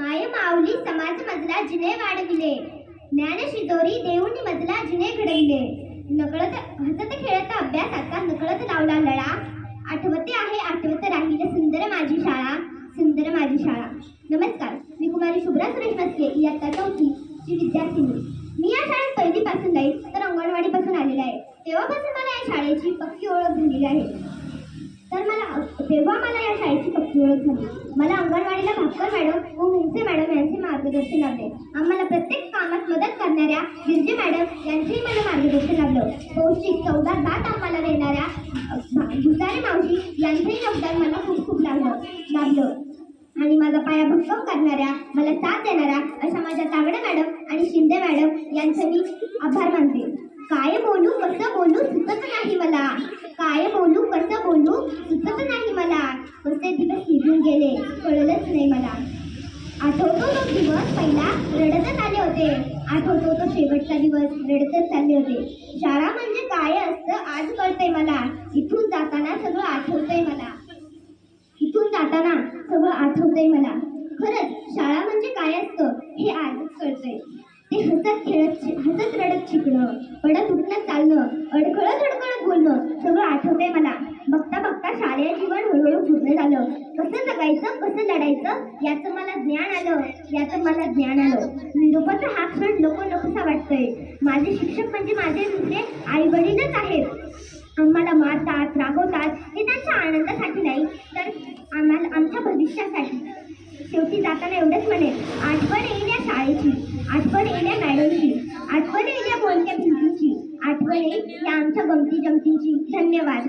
माय माऊली समाज मजला जिने वाढविले. ज्ञान शिदोरी देऊनी मजला जिने घडविले. नकळत हसत खेळत आता नकळत लावला लळा. आठवते आहे आठवत राहील सुंदर माझी शाळा सुंदर माझी शाळा. नमस्कार मी कुमारी शुभ्रा सुरेश मस्के इयत्ता चौथी ची विद्यार्थिनी. मी या शाळेत पहिलीपासून नाही तर अंगणवाडीपासून आलेला आहे. तेव्हापासून मला या शाळेची पक्की ओळख झालेली आहे. तेव्हा मला या शाळेची पक्की ओळख झाली. मला अंगणवाडीला भाकर मॅडम व मुंसे मॅडम यांचे मार्गदर्शन लाभले. आम्हाला प्रत्येक कामात मदत करणाऱ्या गिरजे मॅडम यांचेही मला मार्गदर्शन लाभलं. पौष्टिक चौदा दात आम्हाला देणाऱ्या भुतारे मावशी यांचेही योगदान मला खूप खूप लागलं लाभलं आणि माझा पाया भक्कम करणाऱ्या मला साथ देणाऱ्या अशा माझ्या तागडे मॅडम आणि शिंदे मॅडम यांचं मी आभार मानते. काय बोलू कसं बोलू काय बोलू कसं बोलू? सुचत नाही मला. कसे दिवस निघून गेले कळलंच नाही मला. आठवतो तो दिवस पहिला रडतच आले होते. आठवतो तो शेवटचा दिवस रडतच चालले होते. शाळा म्हणजे काय असतं आज कळतंय मला. इथून जाताना सगळं आठवतंय मला. इथून जाताना सगळं आठवतंय मला. खरंच शाळा म्हणजे काय असतं हे आजच कळतंय. ते हसत खेळत हसत रडत शिकणं पडत उठणं चालणं अडखळत अडखळ आठवते मला. बघता बघता शालेय जीवन हळूहळू पूर्ण झालं. कसं जगायचं कसं लढायचं याचं मला ज्ञान आलं. याचं मला ज्ञान आलं. निरोपाचा हा क्षण नको नकोसा वाटतोय. माझे शिक्षक म्हणजे माझे दुसरे आई वडीलच आहेत. आम्हाला मारतात रागवतात. हे त्यांच्या आनंदासाठी नाही तर आम्हाला आमच्या भविष्यासाठी. शेवटी जाताना एवढंच म्हणे आठवण येईल या शाळेची. आठवण येईल या मॅडमची या आमच्या गमती जमतींची धन्यवाद.